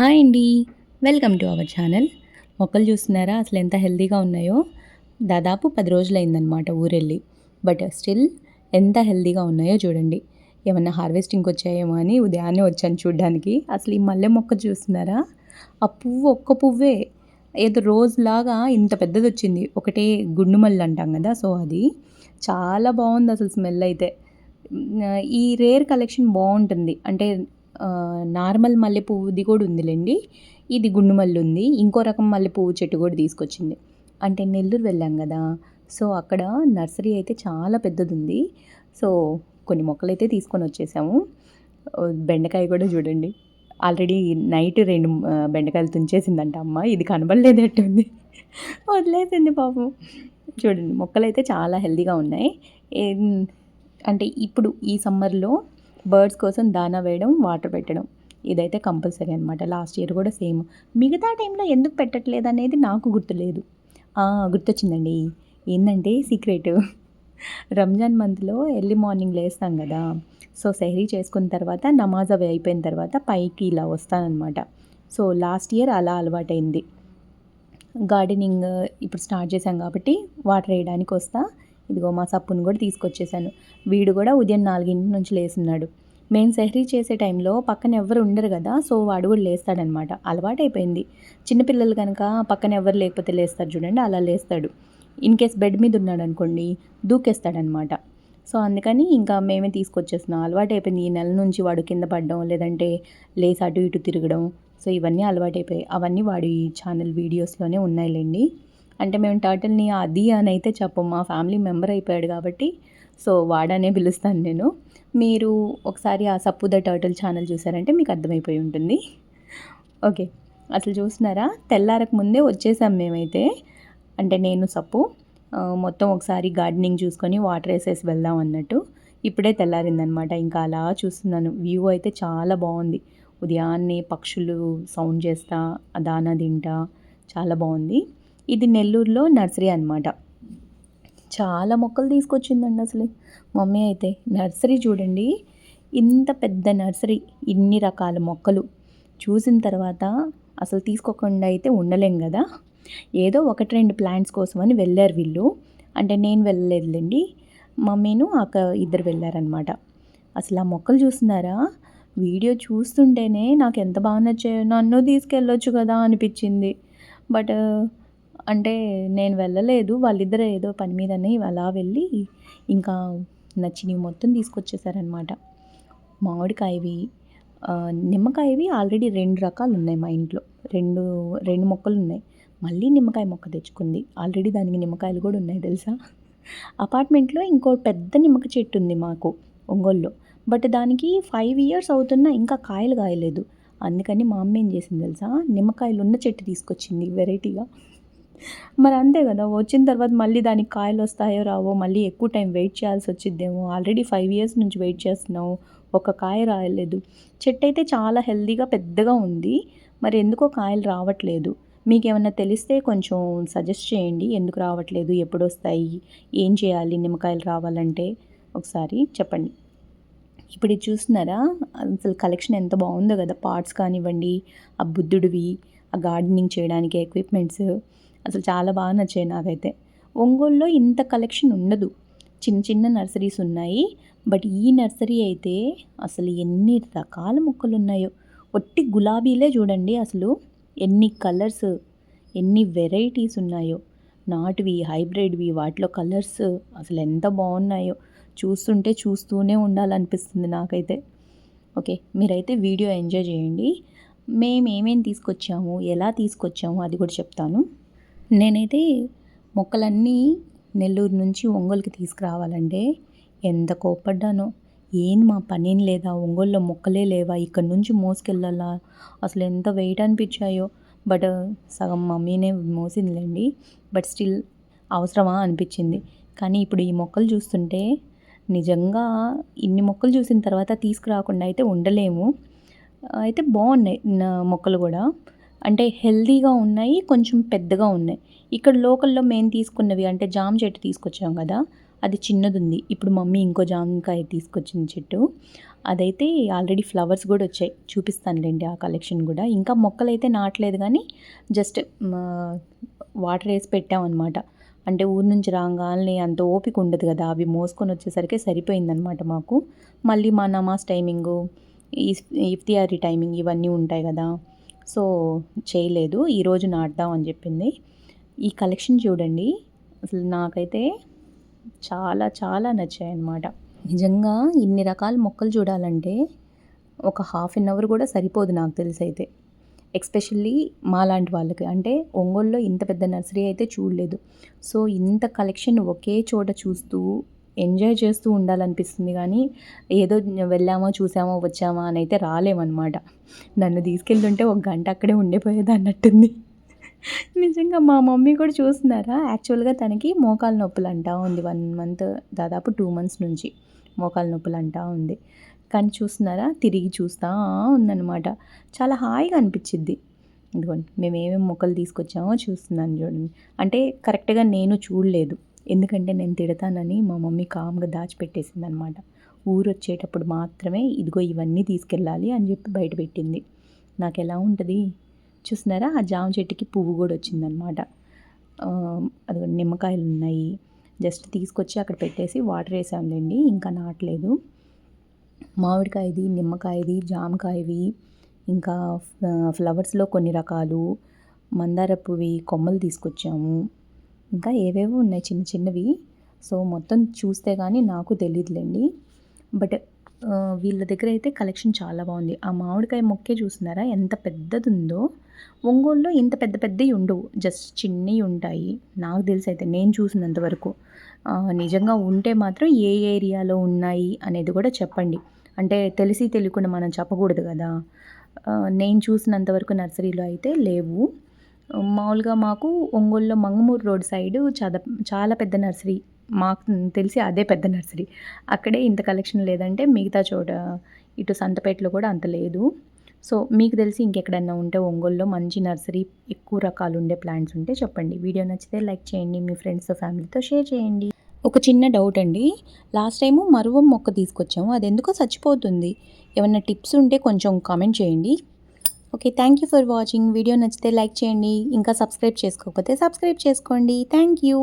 Hi అండి. Welcome to our channel. మొక్కలు చూస్తున్నారా? అసలు ఎంత హెల్తీగా ఉన్నాయో. దాదాపు పది రోజులైందనమాట ఊరెళ్ళి. బట్ స్టిల్ ఎంత హెల్తీగా ఉన్నాయో చూడండి. ఏమన్నా హార్వెస్టింగ్కి వచ్చాయేమో అని ఉదయాన్నే వచ్చాను చూడడానికి. అసలు ఈ మల్లె మొక్క చూస్తున్నారా? ఆ పువ్వు ఒక్క పువ్వే. ఏదో రోజులాగా ఇంత పెద్దది వచ్చింది ఒకటే గుండు మల్లె అంటాం కదా సో అది. చాలా బాగుంది అసలు స్మెల్ అయితే. ఈ రేర్ కలెక్షన్ బాగుంటుంది. అంటే నార్మల్ మల్లె పువ్వుది కూడా ఉందిలేండి. ఇది గుండు మల్లె ఉంది. ఇంకో రకం మల్లె పువ్వు చెట్టు కూడా తీసుకొచ్చింది. అంటే నెల్లూరు వెళ్ళాం కదా. సో అక్కడ నర్సరీ అయితే చాలా పెద్దది ఉంది సో కొన్ని మొక్కలు అయితే తీసుకొని వచ్చేసాము. బెండకాయ కూడా చూడండి. ఆల్రెడీ నైట్ రెండు బెండకాయలు తుంచేసిందంట అమ్మ. ఇది కనబడలేదట్టుంది వదిలేసింది పాపం. చూడండి మొక్కలు అయితే చాలా హెల్దీగా ఉన్నాయి. అంటే ఇప్పుడు ఈ సమ్మర్లో బర్డ్స్ కోసం దానా వేయడం వాటర్ పెట్టడం. ఇదైతే కంపల్సరీ అనమాట లాస్ట్ ఇయర్ కూడా సేమ్. మిగతా టైంలో ఎందుకు పెట్టట్లేదు అనేది నాకు గుర్తులేదు. గుర్తొచ్చిందండి. ఏంటంటే సీక్రెట్. రంజాన్ మంత్లో ఎర్లీ మార్నింగ్ లేస్తాం కదా. సో సెహరీ చేసుకున్న తర్వాత నమాజ్ అవి అయిపోయిన తర్వాత పైకి ఇలా వస్తానన్నమాట. సో లాస్ట్ ఇయర్ అలా అలవాటైంది. గార్డెనింగ్ ఇప్పుడు స్టార్ట్ చేశాం కాబట్టి వాటర్ వేయడానికి వస్తా. ఇదిగో మా సప్పును కూడా తీసుకొచ్చేసాను. వీడు కూడా ఉదయం నాలుగింటి నుంచి లేస్తున్నాడు. మేము సెహరీ చేసే టైంలో పక్కన ఎవరు ఉండరు కదా సో వాడు కూడా లేస్తాడనమాట. అలవాటైపోయింది. చిన్నపిల్లలు కనుక పక్కన ఎవరు లేకపోతే లేస్తారు చూడండి అలా లేస్తాడు. ఇన్ కేస్ బెడ్ మీద ఉన్నాడు అనుకోండి దూకేస్తాడనమాట. సో అందుకని ఇంకా మేమే తీసుకొచ్చేస్తున్నాం. అలవాటు అయిపోయింది ఈ నెల నుంచి వాడు కింద పడడం లేదంటే లేసి అటు ఇటు తిరగడం సో ఇవన్నీ అలవాటైపోయాయి. అవన్నీ వాడి ఛానల్ వీడియోస్లోనే ఉన్నాయిలేండి. అంటే మేము టర్టిల్ని అది అని అయితే చెప్పం. మా ఫ్యామిలీ మెంబర్ అయిపోయాడు కాబట్టి. సో వాడనే పిలుస్తాను నేను. మీరు ఒకసారి ఆ సప్పు ద టర్టిల్ ఛానల్ చూసారంటే మీకు అర్థమైపోయి ఉంటుంది. ఓకే. అసలు చూస్తున్నారా? తెల్లారకు ముందే వచ్చేసాం మేమైతే. అంటే నేను సప్పు. మొత్తం ఒకసారి గార్డెనింగ్ చూసుకొని వాటర్ వేసేసి వెళ్దాం అన్నట్టు. ఇప్పుడే తెల్లారిందనమాట. ఇంకా అలా చూస్తున్నాను. వ్యూ అయితే చాలా బాగుంది. ఉదయాన్నే పక్షులు సౌండ్ చేస్తా దానా తింటా చాలా బాగుంది. ఇది నెల్లూరులో నర్సరీ అనమాట చాలా మొక్కలు తీసుకొచ్చిందండి అసలు. మమ్మీ అయితే నర్సరీ చూడండి ఇంత పెద్ద నర్సరీ ఇన్ని రకాల మొక్కలు. చూసిన తర్వాత అసలు తీసుకోకుండా అయితే ఉండలేం కదా. ఏదో ఒకటి రెండు ప్లాంట్స్ కోసం అని వెళ్ళారు వీళ్ళు. అంటే నేను వెళ్ళలేదులేండి మమ్మీను అక్క ఇద్దరు వెళ్ళారనమాట అసలు ఆ మొక్కలు చూస్తున్నారా? వీడియో చూస్తుంటేనే నాకు ఎంత బాగా నచ్చాయో నన్ను తీసుకెళ్ళొచ్చు కదా అనిపించింది. బట్ అంటే నేను వెళ్ళలేదు వాళ్ళిద్దరు ఏదో పని మీదనే అలా వెళ్ళి ఇంకా నచ్చినవి మొత్తం తీసుకొచ్చేసారనమాట మామిడికాయవి నిమ్మకాయవి ఆల్రెడీ రెండు రకాలు ఉన్నాయి మా ఇంట్లో. రెండు రెండు మొక్కలు ఉన్నాయి మళ్ళీ నిమ్మకాయ మొక్క తెచ్చుకుంది. ఆల్రెడీ దానికి నిమ్మకాయలు కూడా ఉన్నాయి తెలుసా? అపార్ట్మెంట్లో ఇంకో పెద్ద నిమ్మక చెట్టు ఉంది మాకు ఒంగోలులో. బట్ దానికి ఫైవ్ ఇయర్స్ అవుతున్నా ఇంకా కాయలు కాయలేదు. అందుకని మా అమ్మ ఏం చేసింది తెలుసా? నిమ్మకాయలు ఉన్న చెట్టు తీసుకొచ్చింది వెరైటీగా. మరి అంతే కదా వచ్చిన తర్వాత మళ్ళీ దానికి కాయలు వస్తాయో రావో మళ్ళీ ఎక్కువ టైం వెయిట్ చేయాల్సి వచ్చిద్దేమో. ఆల్రెడీ ఫైవ్ ఇయర్స్ నుంచి వెయిట్ చేస్తున్నావు ఒక కాయ రాయలేదు. చెట్టు అయితే చాలా హెల్దీగా పెద్దగా ఉంది మరి ఎందుకో కాయలు రావట్లేదు. మీకు ఏమన్నా తెలిస్తే కొంచెం సజెస్ట్ చేయండి ఎందుకు రావట్లేదు ఎప్పుడు వస్తాయి ఏం చేయాలి నిమ్మకాయలు రావాలంటే ఒకసారి చెప్పండి. ఇప్పుడు ఇది చూస్తున్నారా? అసలు కలెక్షన్ ఎంత బాగుందో కదా పార్ట్స్ కానివ్వండి ఆ బుద్ధుడివి ఆ గార్డెనింగ్ చేయడానికి ఎక్విప్మెంట్స్ అసలు చాలా బాగా నచ్చాయి నాకైతే. ఒంగోలులో ఇంత కలెక్షన్ ఉండదు. చిన్న చిన్న నర్సరీస్ ఉన్నాయి. బట్ ఈ నర్సరీ అయితే అసలు ఎన్ని రకాల మొక్కలు ఉన్నాయో. ఒట్టి గులాబీలే చూడండి అసలు ఎన్ని కలర్స్ ఎన్ని వెరైటీస్ ఉన్నాయో. నాటువి హైబ్రిడ్వి వాటిలో కలర్స్ అసలు ఎంత బాగున్నాయో. చూస్తుంటే చూస్తూనే ఉండాలనిపిస్తుంది నాకైతే. ఓకే మీరైతే వీడియో ఎంజాయ్ చేయండి. మేము ఏమేమి తీసుకొచ్చాము ఎలా తీసుకొచ్చాము అది కూడా చెప్తాను. నేనైతే మొక్కలన్నీ నెల్లూరు నుంచి ఒంగోలుకి తీసుకురావాలంటే ఎంత కోప్పడ్డానో. ఏంది మా పనేం లేదా? ఒంగోలులో మొక్కలే లేవా? ఇక్కడ నుంచి మోసుకెళ్ళాలా? అసలు ఎంత వెయిట్ అనిపించాయో. బట్ సగం మమ్మీనే మోసిందిలేండి. బట్ స్టిల్ అవసరమా అనిపించింది. కానీ ఇప్పుడు ఈ మొక్కలు చూస్తుంటే నిజంగా ఇన్ని మొక్కలు చూసిన తర్వాత తీసుకురాకుండా అయితే ఉండలేము. అయితే బాగున్నాయి మొక్కలు కూడా. అంటే హెల్దీగా ఉన్నాయి కొంచెం పెద్దగా ఉన్నాయి. ఇక్కడ లోకల్లో మేము తీసుకున్నవి అంటే జామ చెట్టు తీసుకొచ్చాం కదా అది చిన్నది ఉంది ఇప్పుడు మమ్మీ ఇంకో జామకాయ తీసుకొచ్చిన చెట్టు. అదైతే ఆల్రెడీ ఫ్లవర్స్ కూడా వచ్చాయి. చూపిస్తానులేండి ఆ కలెక్షన్ కూడా. ఇంకా మొక్కలు అయితే నాటలేదు కానీ జస్ట్ వాటర్ వేసి పెట్టామన్నమాట. అంటే ఊరు నుంచి రాగానే అంత ఓపిక ఉండదు కదా అవి మోసుకొని వచ్చేసరికి సరిపోయిందనమాట మాకు. మళ్ళీ మా నమాజ్ టైమింగు ఇఫ్తియారీ టైమింగ్ ఇవన్నీ ఉంటాయి కదా. సో చేయలేదు. ఈరోజు నాటుదాం అని చెప్పింది. ఈ కలెక్షన్ చూడండి. అసలు నాకైతే చాలా చాలా నచ్చాయి అన్నమాట నిజంగా ఇన్ని రకాల మొక్కలు చూడాలంటే ఒక హాఫ్ అన్ అవర్ కూడా సరిపోదు నాకు తెలిసి అయితే ఎక్స్పెషల్లీ మాలాంటి వాళ్ళకి. అంటే ఒంగోలులో ఇంత పెద్ద నర్సరీ అయితే చూడలేదు. సో ఇంత కలెక్షన్ ఒకే చోట చూస్తూ ఎంజాయ్ చేస్తూ ఉండాలనిపిస్తుంది కానీ ఏదో వెళ్ళామో చూసామో వచ్చామా అని అయితే రాలేమన్నమాట. నన్ను తీసుకెళ్తుంటే ఒక గంట అక్కడే ఉండిపోయేది అన్నట్టుంది. నిజంగా మా మమ్మీ కూడా చూస్తున్నారా? యాక్చువల్గా తనకి మోకాలు నొప్పులు అంటా ఉంది. వన్ మంత్ దాదాపు టూ మంత్స్ నుంచి మోకాలు నొప్పులు అంటా ఉంది. కానీ చూస్తున్నారా? తిరిగి చూస్తూ ఉందన్నమాట. చాలా హాయిగా అనిపించింది ఇదిగోండి మేము ఏమేమి మొక్కలు తీసుకొచ్చామో చూస్తున్నాను చూడండి. అంటే కరెక్ట్గా నేను చూడలేదు. ఎందుకంటే నేను తిడతానని మా మమ్మీ కామ్గా దాచిపెట్టేసింది అనమాట ఊరు వచ్చేటప్పుడు మాత్రమే ఇదిగో ఇవన్నీ తీసుకెళ్ళాలి అని చెప్పి బయట పెట్టింది. నాకు ఎలా ఉంటుంది? చూసినారా? ఆ జామ చెట్టుకి పువ్వు కూడా వచ్చిందనమాట. అది నిమ్మకాయలు ఉన్నాయి. జస్ట్ తీసుకొచ్చి అక్కడ పెట్టేసి వాటర్ వేసాంలేండి ఇంకా నాటలేదు. మామిడికాయది నిమ్మకాయది జామకాయవి ఇంకా ఫ్లవర్స్లో కొన్ని రకాలు. మందార పువ్వి కొమ్మలు తీసుకొచ్చాము. ఇంకా ఏవేవో ఉన్నాయి చిన్న చిన్నవి. సో మొత్తం చూస్తే కానీ నాకు తెలియదులేండి బట్ వీళ్ళ దగ్గర అయితే కలెక్షన్ చాలా బాగుంది. ఆ మామిడికాయ మొక్కే చూస్తున్నారా? ఎంత పెద్దది ఉందో ఒంగోలులో ఇంత పెద్ద పెద్దవి ఉండవు. జస్ట్ చిన్నవి ఉంటాయి. నాకు తెలిసి అయితే నేను చూసినంత వరకు. నిజంగా ఉంటే మాత్రం ఏ ఏరియాలో ఉన్నాయి అనేది కూడా చెప్పండి. అంటే తెలిసి తెలియకుండా మనం చెప్పకూడదు కదా. నేను చూసినంత వరకు నర్సరీలో అయితే లేవు. మామూలుగా మాకు ఒంగోలులో మంగమూరు రోడ్ సైడ్ చద చాలా పెద్ద నర్సరీ. మాకు తెలిసి అదే పెద్ద నర్సరీ. అక్కడే ఇంత కలెక్షన్ లేదంటే మిగతా చోట ఇటు సంతపేటలో కూడా అంత లేదు. సో మీకు తెలిసి ఇంకెక్కడన్నా ఉంటే ఒంగోలులో మంచి నర్సరీ ఎక్కువ రకాలు ఉండే ప్లాంట్స్ ఉంటే చెప్పండి. వీడియో నచ్చితే లైక్ చేయండి మీ ఫ్రెండ్స్తో ఫ్యామిలీతో షేర్ చేయండి. ఒక చిన్న డౌట్ అండి. లాస్ట్ టైము మరువం మొక్క తీసుకొచ్చాము. అది ఎందుకో చచ్చిపోతుంది. ఏమన్నా టిప్స్ ఉంటే కొంచెం కామెంట్ చేయండి. Okay thank you for watching video నచ్చితే లైక్ చేయండి. ఇంకా సబ్స్క్రైబ్ చేసుకోకపోతే సబ్స్క్రైబ్ చేసుకోండి. Thank you